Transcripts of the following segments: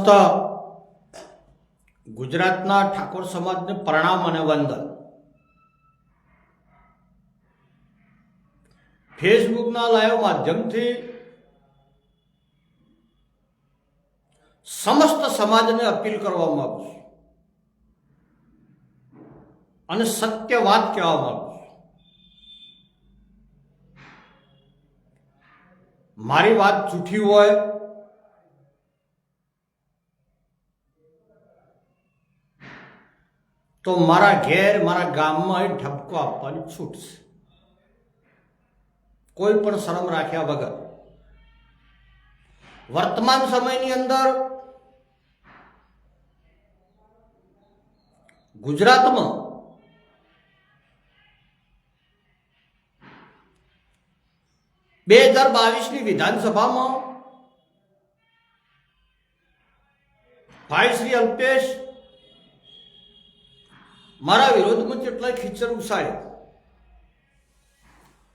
સમસ્ત ગુજરાતના ઠાકોર સમાજને પ્રણામ અને વંદન. ફેસબુકના લાઈવ માધ્યમથી સમસ્ત સમાજને અપીલ કરવા માંગુ છું. અને સત્ય વાત કહેવા માંગુ છું. મારી વાત જૂઠી હોય તો મારા ઘેર, મારા ગામમાં ઠપકો આપવાની છૂટ છે. કોઈ પણ શરમ રાખ્યા વગર. વર્તમાન સમયની અંદર ગુજરાતમાં બે હજાર બાવીસની વિધાનસભામાં ભાઈ શ્રી અલ્પેશ મારા વિરોધમાં કેટલાય ખીચર ઉછાળ્યા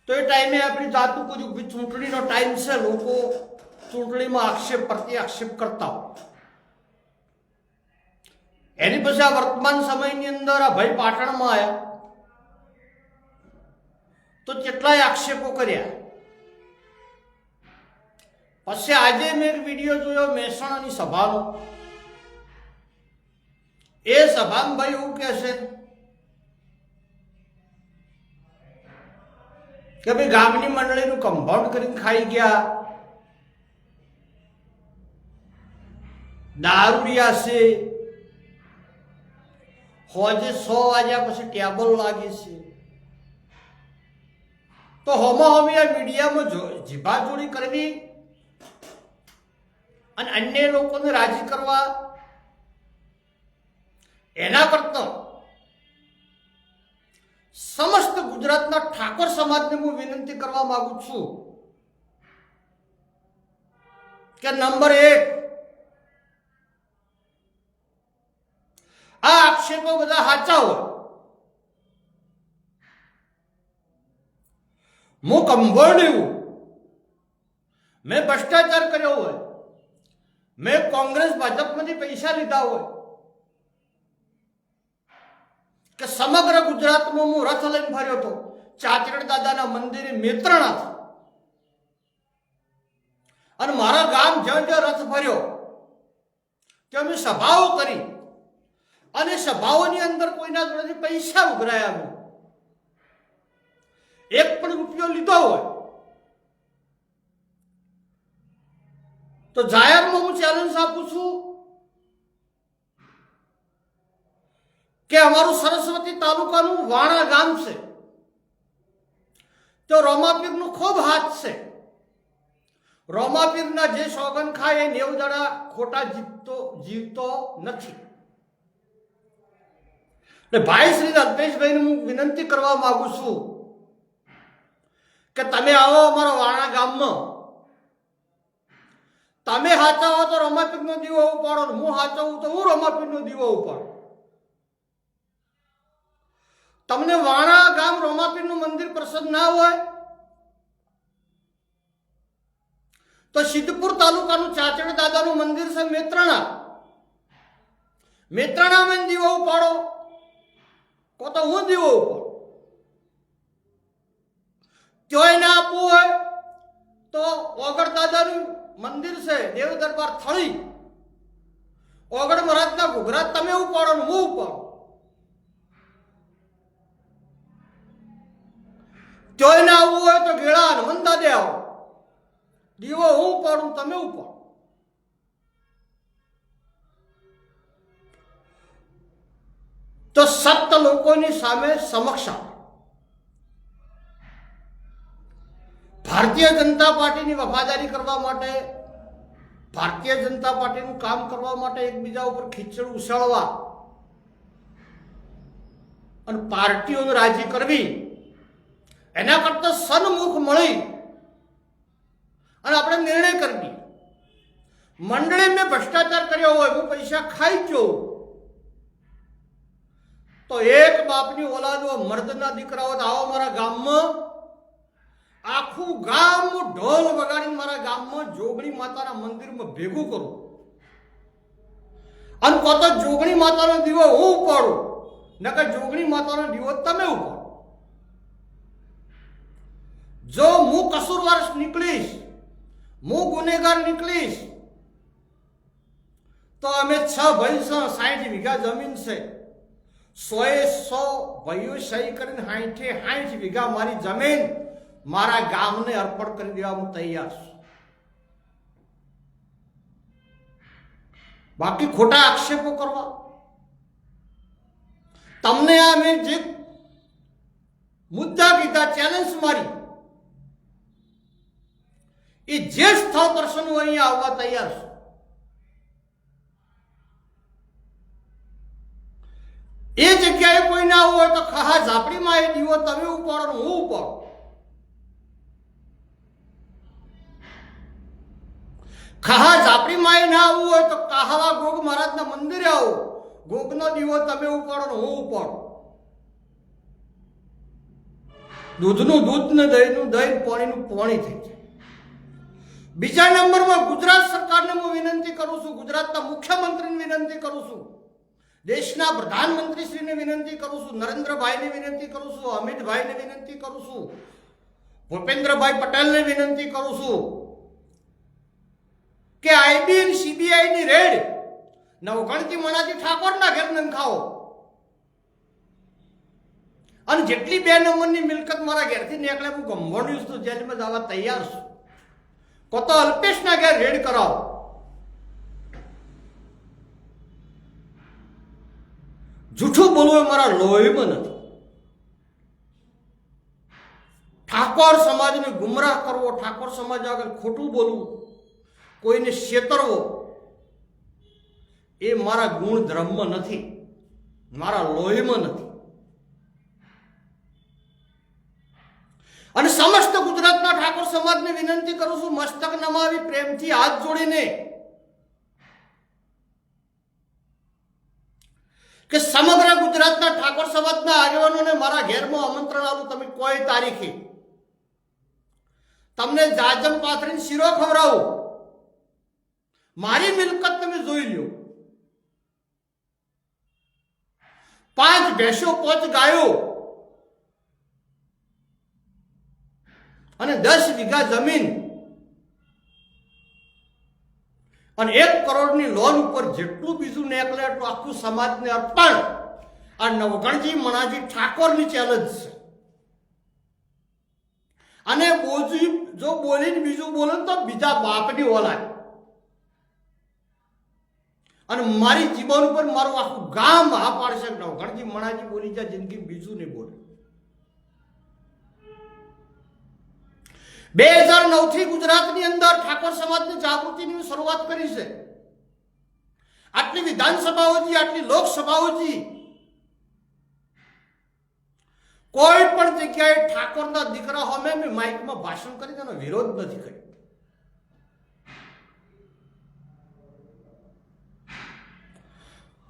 તો એ ટાઈમે આપણી જાતું પૂછ્યું કે ચૂંટણીનો ટાઈમ છે, લોકો ચૂંટણીમાં આક્ષેપ પ્રત્યે આક્ષેપ કરતા હોય. એની પછી આ વર્તમાન સમયની અંદર આ ભાઈ પાટણમાં આવ્યા તો કેટલાય આક્ષેપો કર્યા. પછી આજે મેં એક વીડિયો જોયો મહેસાણાની સભાનો. એ સભામાં ભાઈ એવું કહે છે કે ભાઈ ગામની મંડળીનું કમ્પાઉન્ડ કરીને ખાઈ ગયા. દારૂડિયા છે. હોજે સો વાગ્યા પછી ટેબલ લાગે છે. તો હોમો હોમી આ મીડિયામાં જો જીભાચોરી કરવી અને અન્ય લોકોને રાજી કરવા એના કરતા સમસ્ત ગુજરાતના ઠાકોર સમાજને હું વિનંતી કરવા માંગુ છું કે નંબર એક, આ આક્ષેપો બધા સાચા હોય. હું કંભોળ્યું મેં ભ્રષ્ટાચાર કર્યો હોય. મેં કોંગ્રેસ ભાજપમાંથી પૈસા લીધા હોય. કે સમગ્ર ગુજરાતમાં હું રથ લઈને ફર્યો હતો ચાચરડ દાદાના મંદિરે મેત્રણાથી અને મારા ગામ જ્યાં જ્યાં રથ ફર્યો, ત્યાં મેં સભાઓ કરી. અને સભાઓની અંદર કોઈના જોડેથી પૈસા ઉઘરાયા મેં એક પણ રૂપિયો લીધો હોય. તો જાહેરમાં હું ચેલેન્જ આપું છું કે અમારું સરસ્વતી તાલુકાનું વાણા ગામ છે. તો રોમાપીરનું ખૂબ હાથ છે. રોમાપીરના જે સોગન ખાય એ નેવ દાડા ખોટા જીવતો જીવતો નથી. એટલે ભાઈ શ્રી અલ્પેશભાઈને હું વિનંતી કરવા માંગુ છું કે તમે આવો અમારા વાણા ગામમાં તમે હાચા હો તો રોમાપીરનો દીવો ઉપાડો હું હાચો હું તો હું રમાપીરનો દીવો ઉપાડું. તમને વાણા ગામ રોમાપીરનું મંદિર પ્રસન્ન ના હોય, તો સિદ્ધપુર તાલુકાનું ચાચડ દાદાનું મંદિર છે મેત્રણા. મેત્રણામાં દીવો ઉપાડો. કો તો હું દીવો ઉપાડો? ત્યોય ના આપવું હોય, તો ઓગળ દાદાનું મંદિર છે દેવ દરબાર થળી. ઓગળ મહારાજના ઘુઘરા તમે ઉપાડો ને હું ઉપાડું. ચોય ના આવવું હોય તો ગેળા ને મંદા દે આવો. દીવો હું ઉપાડું, તમે ઉપાડો. તો સત્ત લોકોની સામે સમક્ષ આવે. ભારતીય જનતા પાર્ટીની વફાદારી કરવા માટે, ભારતીય જનતા પાર્ટીનું કામ કરવા માટે એકબીજા ઉપર ખીચડ ઉછાળવા અને પાર્ટીઓને રાજી કરવી એના કરતા સન્મુખ મળી. અને આપણે નિર્ણય કરી મંડળી મેં ભ્રષ્ટાચાર કર્યો હોય, હું પૈસા ખાઈ ગયો તો એક બાપની ઓલાદ મર્દના દીકરાઓ આવો મારા ગામમાં. આખું ગામ ઢોલ વગાડીને મારા ગામમાં જોગણી માતાના મંદિરમાં ભેગું કરું. અને તો જોગણી માતાનો દીવો હું ઉપાડું? નકર જોગણી માતાનો દીવો તમે ઉપાડો. જો હું કસૂરવાર નીકળીશ, હું ગુનેગાર નીકળીશ, તો અમે છ ભાઈ સાઠ વીઘા જમીન છે. સોએ સો ભાઈઓ સહી કરીને સાઠે સાઠ વીઘા મારી જમીન મારા ગામને અર્પણ કરી દેવા હું તૈયાર છું. બાકી ખોટા આક્ષેપો કરવા. તમને આ મેં જે મુદ્દા કીધા ચેલેન્જ મારી. એ જે સ્થળ દર્શન છે હું અહીંયા આવવા તૈયાર છું. એ જગ્યાએ કોઈ ના હોય તો ખહા ઝાપડીમાં એ દીવો તમે ઉપાડો હું ઉપાડો ખહા ઝાપડીમાં એ ના આવવું હોય તો કાહવા ગોગ મહારાજના મંદિરે આવો. ગોગનો દીવો તમે ઉપાડો હું ઉપાડો દૂધનું દૂધ ને દહીંનું દહીં, પાણીનું પાણી થઈ જાય. બીજા નંબરમાં ગુજરાત સરકારને હું વિનંતી કરું છું, ગુજરાતના મુખ્યમંત્રીને વિનંતી કરું છું, દેશના પ્રધાનમંત્રીશ્રીને વિનંતી કરું છું, નરેન્દ્રભાઈને વિનંતી કરું છું, અમિતભાઈને વિનંતી કરું છું, ભૂપેન્દ્રભાઈ પટેલને વિનંતી કરું છું કે આઈબી અને સીબીઆઈની રેડ નવગણતી મણાજી ઠાકોરના ઘેર નંખાવો. અને જેટલી બે નંબરની મિલકત મારા ઘેરથી નીકળે, હું ગંભોણ્યું છું જેલમાં જવા તૈયાર છું. કો તો અલ્પેશના ઘેર રેડ કરાવો. જૂઠું બોલવું એ મારા લોહીમાં નથી. ઠાકોર સમાજને ગુમરાહ કરવો, ઠાકોર સમાજ આગળ ખોટું બોલવું, કોઈને છેતરવો, એ મારા ગુણ ધર્મમાં નથી, મારા લોહીમાં નથી. અને સમસ્ત ગુજરાતના ઠાકોર સમાજને વિનંતી કરું છું, મસ્તક નમાવી, પ્રેમથી હાથ જોડીને કે સમગ્ર ગુજરાતના ઠાકોર સમાજના આગેવાનોને મારા ઘેરમાં આમંત્રણ આવું તમે કોઈ તારીખે. તમને જાજમ પાથરીને શીરો ખવડાવું. મારી મિલકત તમે જોઈ લ્યો. પાંચ ભેંસો પાંચ ગાયો. અને દસ વીઘા જમીન. અને એક કરોડની લોન ઉપર જેટલું બીજું નેકલે એટલું આખું સમાજને અર્પણ. આ નવગણજી મણાજી ઠાકોરની ચેલેન્જ છે. અને બોજી જો બોલીને બીજું બોલે તો બીજા બાપની ઓલાય. અને મારી જીવન ઉપર મારું આખું ગામ હા પાડશે. નવગણજી મણાજી બોલી જાય જિંદગી બીજું નહીં બોલે. બે હજાર નવથી ગુજરાતની અંદર ઠાકોર સમાજની જાગૃતિની શરૂઆત કરી છે. આટલી વિધાનસભાઓજી આટલી લોકસભાઓજી કોઈ પણ જગ્યાએ ઠાકોરના દીકરા હોમે મેં માઇકમાં ભાષણ કરી, તેનો વિરોધ નથી કર્યો.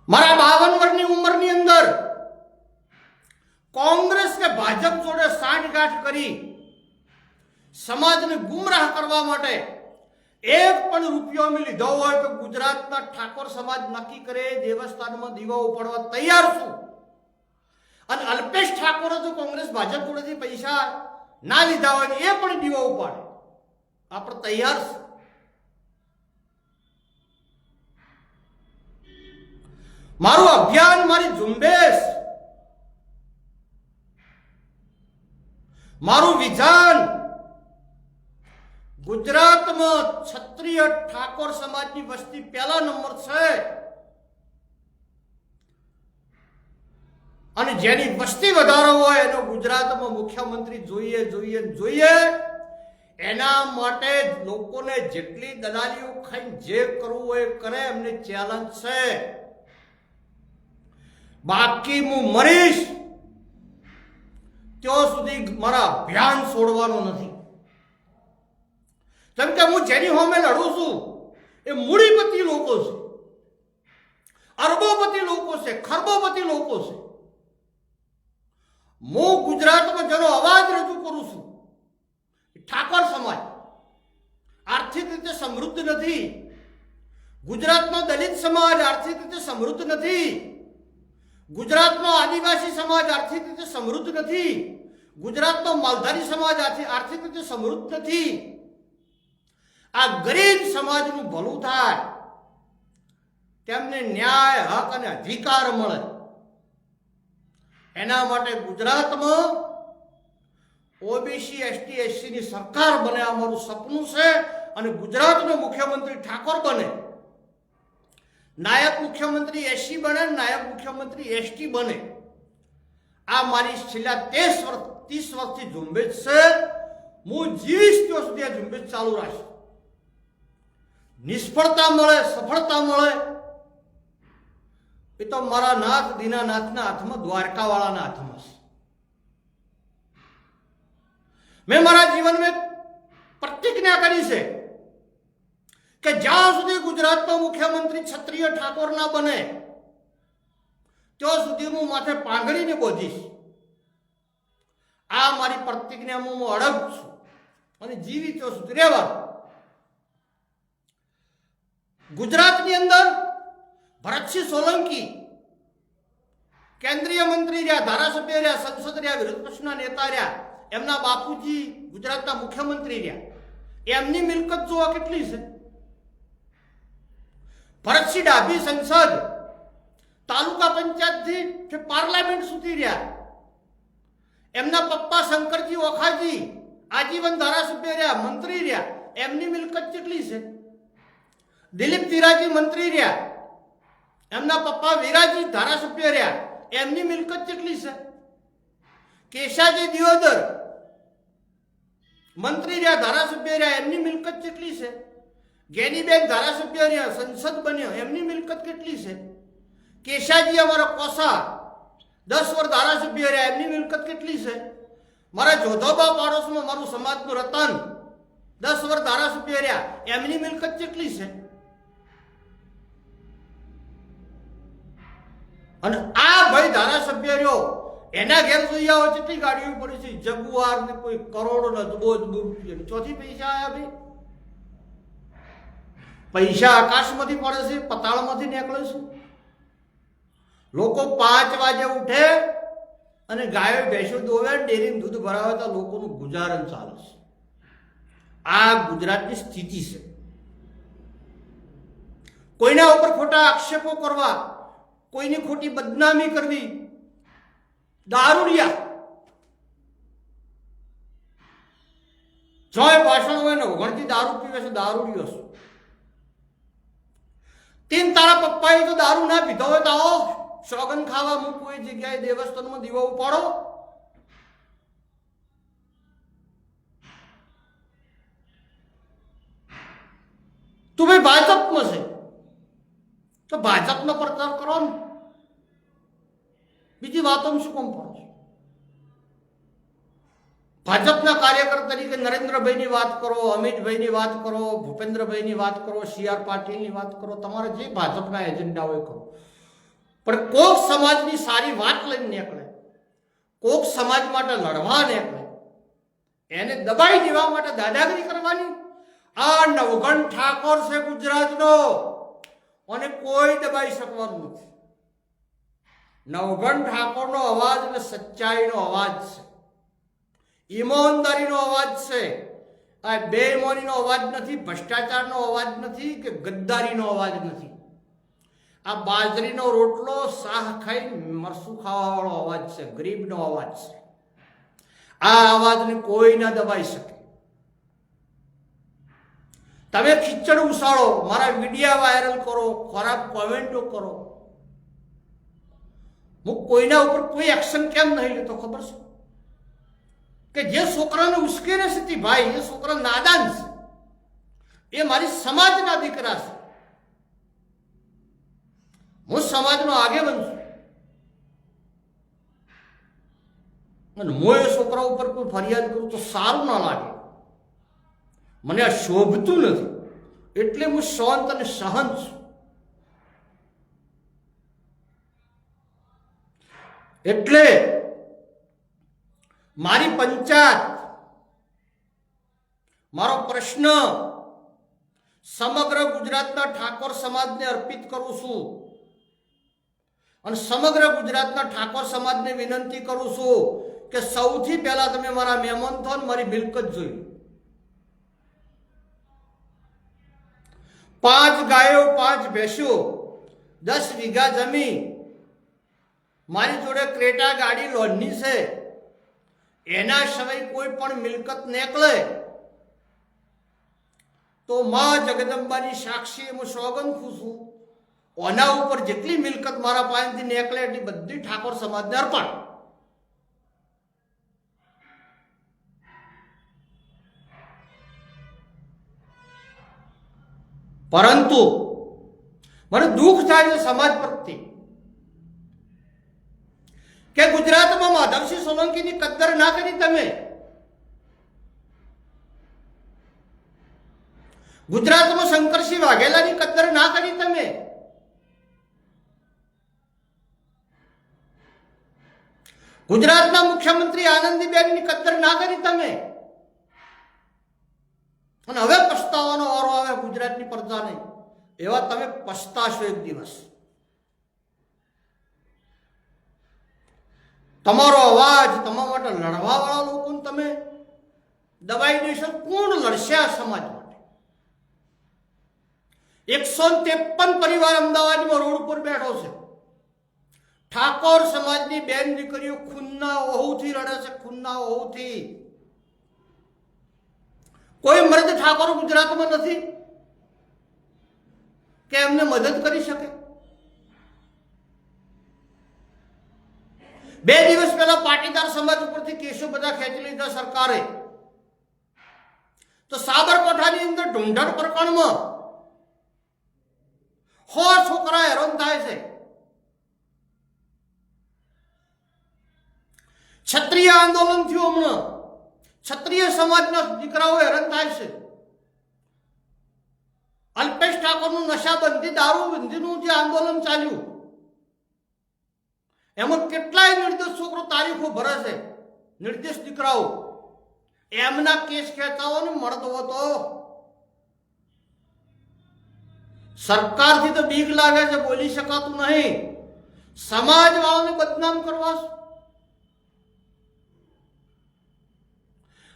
મારા બાવન વર્ષની ઉંમરની અંદર કોંગ્રેસ કે ભાજપ જોડે સાંઠગાંઠ કરી સમાજને ગુમરાહ કરવા માટે એક પણ રૂપિયો અમે લીધો હોય તો ગુજરાતના ઠાકોર સમાજ નક્કી કરે, દેવસ્થાનમાં દીવા ઉપાડવા તૈયાર છું. અને અલ્પેશ ઠાકોરે જો કોંગ્રેસ ભાજપ જોડેથી પૈસા ના લીધા હોય એ પણ દીવા ઉપાડે. આપણે તૈયાર છું મારું અભિયાન, મારી ઝુંબેશ, મારું વિધાન ગુજરાતમાં ક્ષત્રિય ઠાકોર સમાજની વસ્તી પહેલા નંબર છે. અને જેની વસ્તી વધારો હોય એનો ગુજરાતમાં મુખ્યમંત્રી જોઈએ જોઈએ જોઈએ. એના માટે લોકોને જેટલી દલાલીઓ ખાઈને જે કરવું હોય કરે, એમને ચેલેન્જ છે. બાકી હું મરીશ, ત્યાં સુધી મારા અભિયાન છોડવાનો નથી. કેમ કે હું જેની હોમે લડું છું, એ મૂડીપતિ લોકો છે, અરબોપતિ લોકો છે, ખરબોપતિ લોકો છે. હું ગુજરાતમાં જેનો અવાજ રજૂ કરું છું ઠાકોર સમાજ. આર્થિક રીતે સમૃદ્ધ નથી. ગુજરાતનો દલિત સમાજ આર્થિક રીતે સમૃદ્ધ નથી. ગુજરાતનો આદિવાસી સમાજ આર્થિક રીતે સમૃદ્ધ નથી. ગુજરાતનો માલધારી સમાજ આર્થિક રીતે સમૃદ્ધ નથી. આ ગરીબ સમાજનું ભલું થાય, તેમને ન્યાય, હક અને અધિકાર મળે. એના માટે ગુજરાતમાં ઓબીસી, એસટી એસસી ની સરકાર બને, અમારું સપનું છે અને ગુજરાતનો મુખ્યમંત્રી ઠાકોર બને. નાયબ મુખ્યમંત્રી એસસી બને, નાયબ મુખ્યમંત્રી એસટી બને. આ મારી છેલ્લા ત્રીસ વર્ષ, ત્રીસ વર્ષથી ઝુંબેશ છે. હું જીવીશ ત્યાં સુધી આ ઝુંબેશ ચાલુ રાખીશ. નિષ્ફળતા મળે, સફળતા મળે. એ તો મારા નાથ દીનાનાથના હાથમાં, દ્વારકાવાળાના હાથમાં છે. મેં મારા જીવનમાં પ્રતિજ્ઞા કરી છે કે જ્યાં સુધી ગુજરાતનો મુખ્યમંત્રી ક્ષત્રિય ઠાકોર ના બને, ત્યાં સુધી હું માથે પાંગળીને બોધીશ. આ મારી પ્રતિજ્ઞામાં હું અડગ છું અને જીવી ત્યાં સુધી રહેવા ગુજરાતની અંદર ભરતસિંહ સોલંકી કેન્દ્રીય મંત્રી રહ્યા, ધારાસભ્ય રહ્યા, સંસદ રહ્યા વિરોધ નેતા રહ્યા, એમના બાપુજી ગુજરાતના મુખ્યમંત્રી રહ્યા. એમની મિલકત જોવા કેટલી છે? ભરતસિંહ ડાભી સંસદ તાલુકા પંચાયતથી પાર્લામેન્ટ સુધી રહ્યા. એમના પપ્પા શંકરજી ઓખાજી, આજીવન ધારાસભ્ય રહ્યા, મંત્રી રહ્યા. એમની મિલકત કેટલી છે? દિલીપ વિરાજી મંત્રી રહ્યા. એમના પપ્પા વિરાજી ધારાસભ્ય રહ્યા. એમની મિલકત કેટલી છે? કેશાજી દિયોદર મંત્રી રહ્યા, ધારાસભ્ય રહ્યા. એમની મિલકત કેટલી છે? ગેનીબેન ધારાસભ્ય રહ્યા, સંસદ બન્યો. એમની મિલકત કેટલી છે? કેશાજી અમારા કોસા દસ વર્ષ ધારાસભ્ય રહ્યા. એમની મિલકત કેટલી છે? મારા જોધોબા પાડોશમાં મારું સમાજનું રતન દસ વર્ષ ધારાસભ્ય રહ્યા. એમની મિલકત કેટલી છે? અને આ ભાઈ ધારાસભ્ય રહ્યો. એના ઘેર જોઈ આવો કેટલી ગાડીઓ પડી છે. જગુઆર ને કોઈ કરોડો ને અજબો ચોથી પૈસા આવ્યા ભાઈ. પૈસા આકાશમાંથી પડે છે, પતાળમાંથી નીકળે છે. લોકો પાંચ વાગે ઉઠે અને ગાયો ભેંસો દોવે ડેરીનું દૂધ ભરાવે તો લોકોનું ગુજારણ ચાલે છે. આ ગુજરાતની સ્થિતિ છે. કોઈના ઉપર ખોટા આક્ષેપો કરવા કોઈની ખોટી બદનામી કરવી. દારૂડિયા જોય ભાષણ હોય ને વગણથી દારૂ પીવે છે દારૂડિયો છે. તેમ તારા પપ્પાએ તો દારૂ ના પીધો હોય તો આવો સોગન ખાવા હું કોઈ જગ્યાએ દેવસ્થાનમાં દીવો ઉપાડો. તું ભાઈ ભાજપમાં છે. તો ભાજપનો પ્રચાર કરો ને. બીજી વાતોમાં શું કોમ પડો છો? ભાજપના કાર્યકર તરીકે નરેન્દ્રભાઈની વાત કરો, અમિતભાઈની વાત કરો, ભૂપેન્દ્રભાઈની વાત કરો સી આર પાટીલની વાત કરો, તમારે જે ભાજપના એજન્ડા હોય કરો. પણ કોક સમાજની સારી વાત લઈને નીકળે, કોક સમાજ માટે લડવા નીકળે, એને દબાઈ દેવા માટે દાદાગીરી કરવાની? આ નવગણ ઠાકોર છે ગુજરાતનો, અને કોઈ દબાઈ શકવાનું નથી. નવગણ ઠાકોરનો અવાજ અને સચ્ચાઈનો અવાજ છે. ઈમાનદારીનો અવાજ છે. આ બેઈમાનીનો અવાજ નથી, ભ્રષ્ટાચારનો અવાજ નથી કે ગદ્દારીનો અવાજ નથી. આ બાજરીનો રોટલો, શાહ ખાઈ મરસું ખાવાવાળો અવાજ છે, ગરીબનો અવાજ છે. આ અવાજને કોઈ ના દબાઈ શકે. તમે ખીચડ ઉસાળો, મારા વિડીયા વાયરલ કરો ખરાબ કોમેન્ટો કરો. હું કોઈના ઉપર કોઈ એક્શન કેમ નહીં લેતો ખબર છે? કે જે છોકરાને ઉશ્કેરે છે તે ભાઈ, એ છોકરા નાદાન છે. એ મારી સમાજના દીકરા છે. હું સમાજનો આગેવન છું. અને હું એ છોકરા ઉપર કોઈ ફરિયાદ કરું તો સારું ના લાગે. મને આ શોભતું નથી. એટલે હું શાંત અને સહન છું. એટલે મારી પંચાયત, મારો પ્રશ્ન સમગ્ર ગુજરાતના ઠાકોર સમાજને અર્પિત કરું છું અને સમગ્ર ગુજરાતના ઠાકોર સમાજને વિનંતી કરું છું કે સૌથી પહેલા તમે મારા મહેમાન થો ને મારી મિલકત જોઈ પાંચ ગાયો પાંચ ભેંસો, દસ વીઘા જમીન મારી જોડે ક્રેટા ગાડી લોનની છે. એના સિવાય કોઈ પણ મિલકત નીકળે તો માં જગદંબાની સાક્ષી હું સોગંદ છું. ઓના ઉપર જેટલી મિલકત મારા પાસેથી નીકળે એટલી બધી ઠાકોર સમાજને અર્પણ પરંતુ મને દુઃખ થાય છે સમાજ પ્રત્યે. કે ગુજરાતમાં માધવસિંહ સોલંકીની કદર ના કરી તમે? ગુજરાતમાં શંકરસિંહ વાઘેલાની કદર ના કરી તમે? ગુજરાતના મુખ્યમંત્રી આનંદીબેનની કદર ના કરી તમે? અને હવે પસ્તાવાનો વારો આવે ગુજરાતની પ્રજાને. એવા તમે પસ્તાશો એક દિવસ. તમારો અવાજ, તમારા માટે લડવાવાળા લોકોને તમે દબાઈ દેશો કોણ લડશે આ સમાજ માટે? એકસો ત્રેપન પરિવાર અમદાવાદમાં રોડ ઉપર બેઠો છે. ઠાકોર સમાજની બેન દીકરીઓ ખૂનના ઓહુથી રડે છે, ખૂનના ઓહુથી કોઈ મર્દ ઠાકોર ગુજરાતમાં નથી? કે એમને મદદ કરી શકે? બે દિવસ પહેલા પાટીદાર સમાજ ઉપરથી કેસો બધા ખેંચી લીધા સરકારે. તો સાબરકાંઠાની અંદર ઢુંઢર પ્રકરણમાં હો છોકરા હેરાન થાય છે. ક્ષત્રિય આંદોલન થયું હમણાં. ક્ષત્રિય સમાજના દીકરાઓ હેરાન થાય છે. અલ્પેશ ઠાકોરનું નશાબંધી, દારૂબંધીનું જે આંદોલન ચાલ્યું એમાં કેટલાય નિર્દોષ છોકરો તારીખો ભરે છે. નિર્દોષ દીકરાઓ, એમના કેસ ખેંચાવો ને મળતો હતો. સરકારથી તો બીક લાગે છે, બોલી શકાતું નહીં. સમાજવાળાને બદનામ કરવા.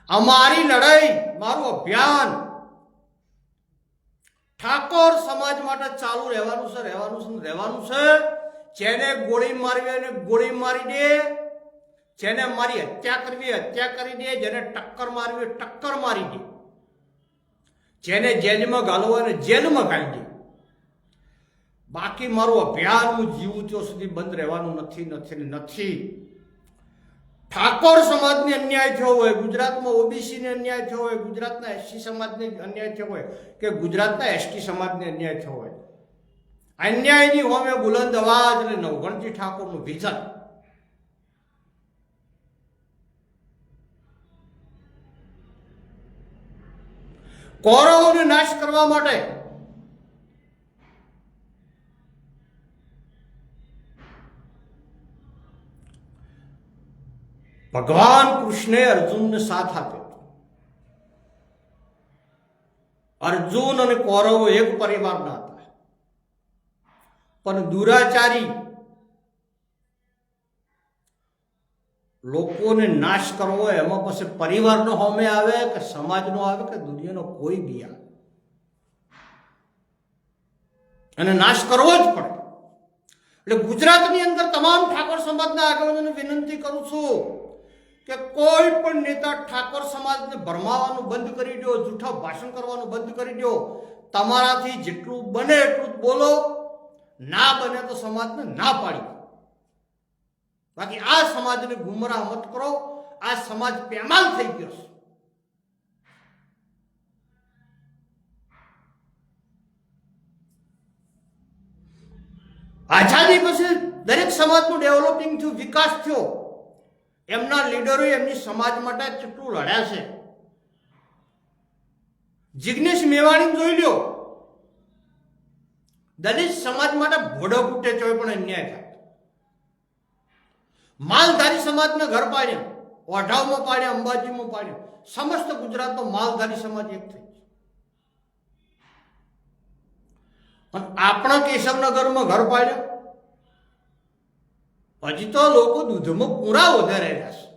અમારી લડાઈ, મારું અભિયાન. ઠાકોર સમાજ માટે ચાલુ રહેવાનું છે રહેવાનું છે રહેવાનું છે. જેને ગોળી મારવી એને ગોળી મારી દે. જેને મારી હત્યા કરવી હત્યા કરી દે. જેને ટક્કર મારવી ટક્કર મારી દે. જેને જેલમાં ઘાલવો અને જેલમાં ઘાલી દે. બાકી મારું અભિયાન હું જીવું ત્યાં સુધી બંધ રહેવાનું નથી નથી નથી. ઠાકોર સમાજને અન્યાય થયો હોય, ગુજરાતમાં ઓબીસીને અન્યાય થયો હોય, ગુજરાતના એસટી સમાજને અન્યાય થયો હોય કે ગુજરાતના એસટી સમાજને અન્યાય થયો હોય. અન્યાયની હોમે બુલંદ અવાજ અને નવગણજી ઠાકોરનું વિઝન. કૌરવોને નાશ કરવા માટે ભગવાન કૃષ્ણે અર્જુનને સાથ આપ્યો. અર્જુન અને કૌરવો એક પરિવારના હતા. પણ દુરાચારી લોકોને નાશ કરવો એમાં પછી પરિવારનો હોમે આવે કે સમાજનો આવે કે દુનિયાનો કોઈ બી આવે? અને નાશ કરવો જ પડે. એટલે ગુજરાતની અંદર તમામ ઠાકોર સમાજના આગેવાનોને વિનંતી કરું છું કે કોઈ પણ નેતા ઠાકોર સમાજને ભરમાવાનું બંધ કરી દો, જૂઠા ભાષણ કરવાનું બંધ કરી દો, તમારાથી જેટલું બને એટલું બોલો. ના બને તો સમાજને ના પાડી બાકી આ સમાજને ગુમરાહ મત કરો, આ સમાજ પેમાલ થઈ ગયો છે. આઝાદી પછી દરેક સમાજનું ડેવલપિંગ થયું, વિકાસ થયો. એમના લીડરો એમની સમાજ માટે કેટલું લડ્યા છે. જિગ્નેશ મેવાણી જોઈ લ્યો. દલિત સમાજ માટે ભોડો ફૂટે તોય પણ અન્યાય થાય. માલધારી સમાજને ઘર પાડ્યા, ઓઢાવમાં પાડ્યા, અંબાજીમાં પાડ્યા. સમસ્ત ગુજરાતનો માલધારી સમાજ એક થઈ અને આપણા કેશવનગરમાં ઘર પાડ્યા. હજી તો લોકો દૂધમાં પૂરા વધારે રહ્યા છે.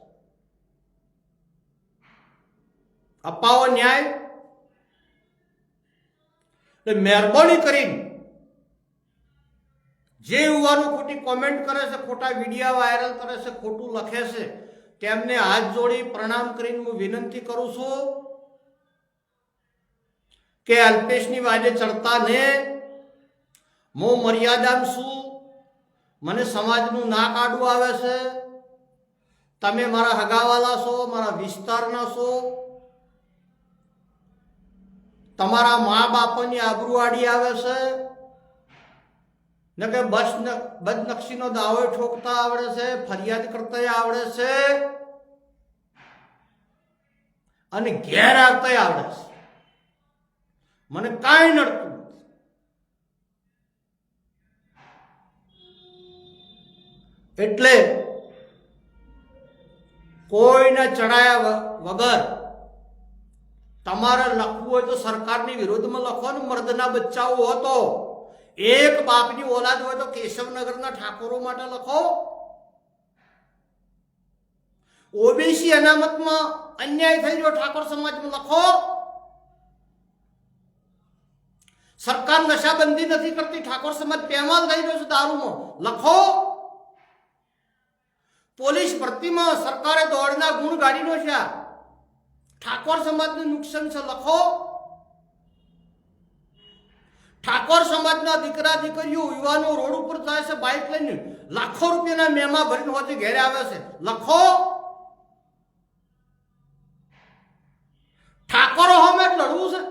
અપાવો ન્યાય. એટલે મહેરબાની કરીને જે યુવાનો ખોટી કોમેન્ટ કરે છે, ખોટા વિડીયા વાયરલ કરે છે, ખોટું લખે છે, તેમને હાથ જોડી પ્રણામ કરીને હું વિનંતી કરું છું કે અલ્પેશની વાજે ચડતા ને હું મર્યાદામાં છું મને સમાજનું ના કાઢવું આવે છે? તમે મારા હગાવાલા છો, મારા વિસ્તારના છો? તમારા મા બાપની આબરૂ આડી આવે છે? ને કે બસ બદનક્ષીનો દાવો ઠોકતા આવડે છે, ફરિયાદ કરતા આવડે છે અને ઘેર આવતા આવડે છે. મને કાંઈ નડતું એટલે કોઈને ચડાયા વગર તમારે લખવું હોય તો સરકારની વિરોધમાં લખો ને મર્દના બચ્ચાઓ હતો એક બાપની ઓલાદ હોય તો કેશવનગરના ઠાકોરો માટે લખો. ઓબીસી અનામતમાં અન્યાય થઈ રહ્યો ઠાકોર સમાજમાં લખો. સરકાર નશાબંધી નથી કરતી, ઠાકોર સમાજ પેમાલ થઈ રહ્યો છે દારૂમાં. લખો. પોલીસ ભરતીમાં સરકારે દોડના ગુણ ગાડીનો છે ઠાકોર સમાજનું નુકસાન છે, લખો. ઠાકોર સમાજના દીકરા દીકરીઓ યુવાનો રોડ ઉપર જાય છે બાઇક લઈને. લાખો રૂપિયાના મેમા ભરીને હોતી ઘેરે આવે છે. લખો. ઠાકોરો હોમે લડવું છે.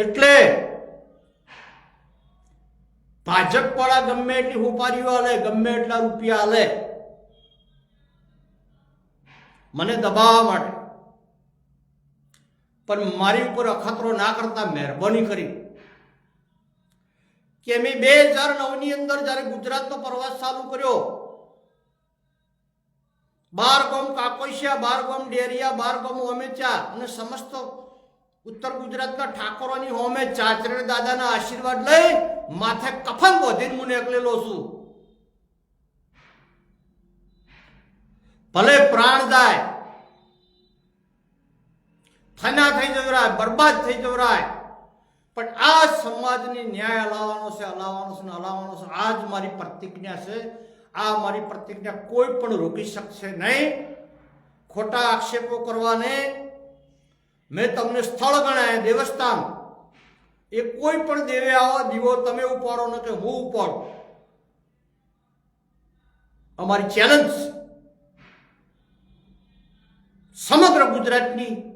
એટલે ભાજપ વાળા ગમે એટલી હોપારીઓ આલે ગમે એટલા રૂપિયા આલે. મને દબાવવા માટે. પણ મારી ઉપર અખતરો ના કરતા મહેરબાની કરી. કે મેં બે હજાર નવની અંદર જ્યારે ગુજરાતનો પ્રવાસ ચાલુ કર્યો, બાર ગામ કાકોશિયા, બાર ગામ ડેરિયા, બાર ગામ ઓમેચા અને સમસ્ત ઉત્તર ગુજરાતના ઠાકોરોની હોમે ચાચરેણ દાદાના આશીર્વાદ લઈ માથે કફન બોધીને હું નીકળેલો છું. ભલે પ્રાણ જાય ફના થઈ જવરાય, બરબાદ થઈ જવરાય. પણ આ સમાજની ન્યાય હલાવવાનો છે હલાવવાનો છે ને હલાવવાનો છે. આ જ મારી પ્રતિજ્ઞા છે. આ મારી પ્રતિજ્ઞા કોઈ પણ રોકી શકશે નહીં. ખોટા આક્ષેપો કરવાને મેં તમને સ્થળ ગણાય, દેવસ્થાન. એ કોઈ પણ દેવે આવો, દીવો તમે ઉપાડો, ને કે હું ઉપાડું. અમારી ચેલેન્જ સમગ્ર ગુજરાતની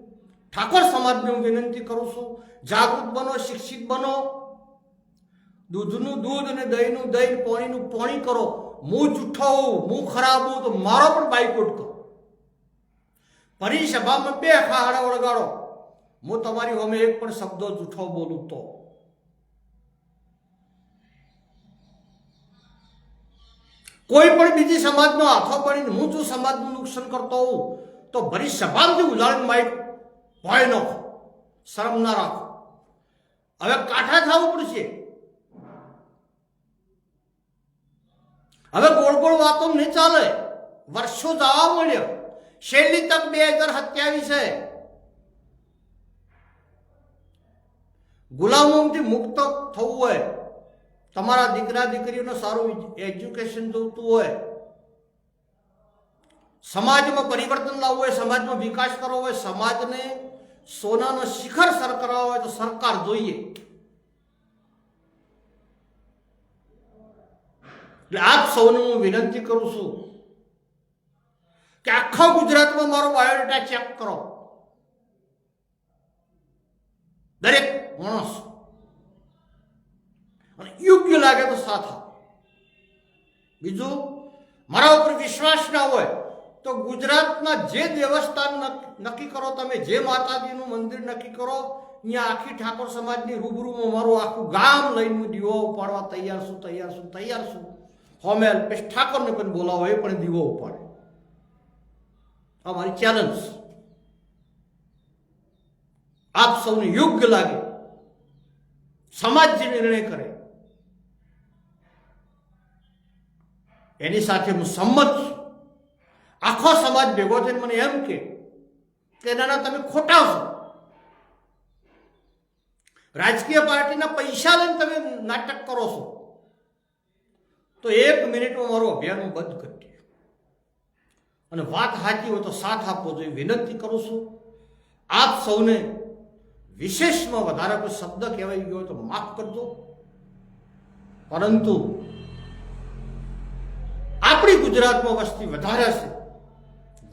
ઠાકોર સમાજને હું વિનંતી કરું છું, જાગૃત બનો, શિક્ષિત બનો. દૂધનું દૂધ અને દહીંનું દહીં, પોણીનું પોણી કરો. હું જૂઠો હોઉં હું ખરાબ હોઉં, તો મારો પણ બાયકોટ કરો. પરિસભામાં સભામાં બે ફાહડા વળગાડો. હું તમારી હોમે એક પણ શબ્દો જૂઠો બોલું તો. કોઈ પણ બીજી સમાજનો હાથો પડીને હું જો સમાજનું નુકસાન કરતો હોઉં? તો ભરી સભામાંથી ઉદાહરણ માઇક ભય નાખો શરમ ના રાખો હવે કાઠા થવું પડશે. હવે ગોળ ગોળ વાતો નહીં ચાલે. વર્ષો જવા મળ્યો. છેલ્લી તક બે હજાર સત્યાવીસે ગુલામોથી મુક્ત થવું હોય. તમારા દીકરા દીકરીઓને સારું એજ્યુકેશન જોતું હોય. સમાજમાં પરિવર્તન લાવવું હોય, સમાજમાં વિકાસ કરવો હોય, સમાજને સોનાનો શિખર સર કરવા હોય તો સરકાર જોઈએ. એટલે આપ સૌને હું વિનંતી કરું છું કે આખા ગુજરાતમાં મારો બાયોડેટા ચેક કરો. દરેક માણસ. અને યોગ્ય લાગે તો સાથ બીજું, મારા ઉપર વિશ્વાસ ના હોય તો ગુજરાતના જે દેવસ્થાન નક્કી કરો તમે, જે માતાજીનું મંદિર નક્કી કરો અહીંયા આખી ઠાકોર સમાજની રૂબરૂમાં મારું આખું ગામ લઈને હું દીવો ઉપાડવા તૈયાર છું તૈયાર છું તૈયાર છું. હોમે અલ્પેશ ઠાકોરને પણ બોલાવો, એ પણ દીવો ઉપાડે. આ મારી ચેલેન્જ આપ સૌને યોગ્ય લાગે. સમાજ જે નિર્ણય કરે. એની સાથે હું સંમત છું. આખો સમાજ ભેગો થઈને મને એમ કે કે તમે ખોટા છો. રાજકીય પાર્ટીના પૈસા લઈને તમે નાટક કરો છો. તો એક મિનિટમાં મારું અભિયાન બંધ કરી દઉં અને વાત સાચી હોય તો સાથ આપવો જોઈએ. વિનંતી કરું છું, આપ સૌને વિશેષમાં વધારે કોઈ શબ્દ કહેવાય ગયો હોય તો માફ કરજો. પરંતુ આપણી ગુજરાતમાં વસ્તી વધારે છે.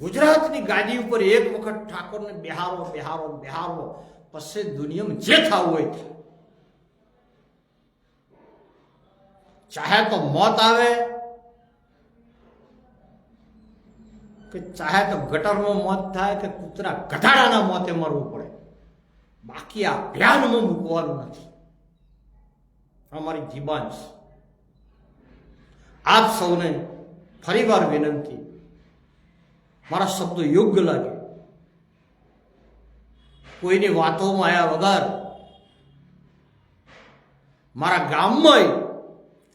ગુજરાતની ગાદી ઉપર એક વખત ઠાકોરને બિહારો બિહારો બિહારો, પછી દુનિયામાં જે થવું હોય થાય. ચાહે તો મોત આવે, કે ચાહે તો ગટરમાં મોત થાય, કે કૂતરા ગધાડાના મોતે મરવું પડે. બાકી આ અભિયાનમાં મૂકવાનું નથી. અમારી જીબાન છે આપ સૌને ફરીવાર વિનંતી મારા શબ્દો યોગ્ય લાગે. કોઈની વાતોમાં આવ્યા વગર મારા ગામમાં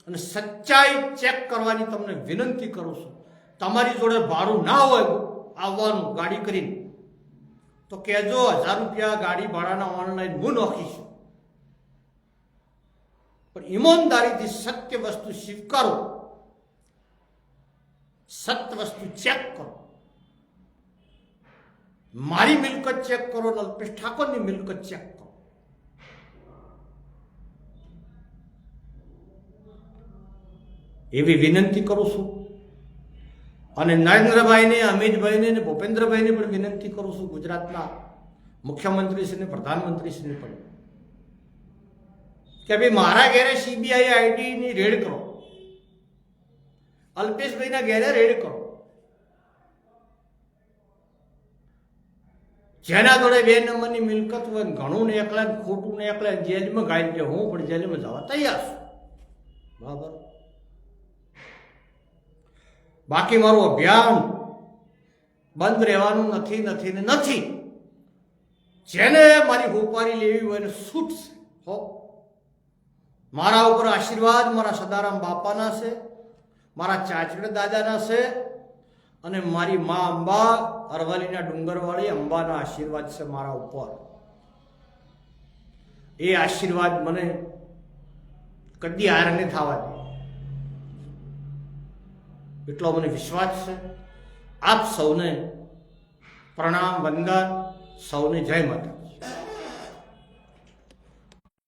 અને સચ્ચાઈ ચેક કરવાની તમને વિનંતી કરું છું. તમારી જોડે ભાડું ના હોય આવવાનું ગાડી કરીને, તો કહેજો હજાર રૂપિયા ગાડી ભાડાના ઓનલાઈન હું નોખીશ. પણ ઈમાનદારીથી સત્ય વસ્તુ સ્વીકારો. સત્ય વસ્તુ ચેક કરો. મારી મિલકત ચેક કરો ને અલ્પેશ ઠાકોરની મિલકત ચેક કરો. એવી વિનંતી કરું છું. અને નરેન્દ્રભાઈને, અમિતભાઈને અને ભૂપેન્દ્રભાઈને પણ વિનંતી કરું છું ગુજરાતના મુખ્યમંત્રીશ્રીને, પ્રધાનમંત્રીશ્રીને પણ. કે ભાઈ, મારા ઘેરે સીબીઆઈ આઈડીની રેડ કરો. અલ્પેશભાઈના ઘેરે રેડ કરો. જેના જોડે બે નંબરની મિલકત હોય ઘણું ને એકલા ખોટું ને એકલા જેલમાં ગાઈ દે હું પણ જેલમાં જવા તૈયાર છું. બરાબર? બાકી મારું અભિયાન બંધ રહેવાનું નથી નથી ને નથી. જેને મારી હોપારી લેવી હોય ને છૂટશે હો. મારા ઉપર આશીર્વાદ, મારા સદારામ બાપાના છે, મારા ચાચડ દાદાના છે અને મારી મા અંબા અરવલ્લીના ડુંગરવાળી અંબાના આશીર્વાદ છે મારા ઉપર. એ આશીર્વાદ મને કદી હાર નહીં થવા દે. એટલો મને વિશ્વાસ છે. આપ સૌને પ્રણામ, વંદન, સૌને જય માતા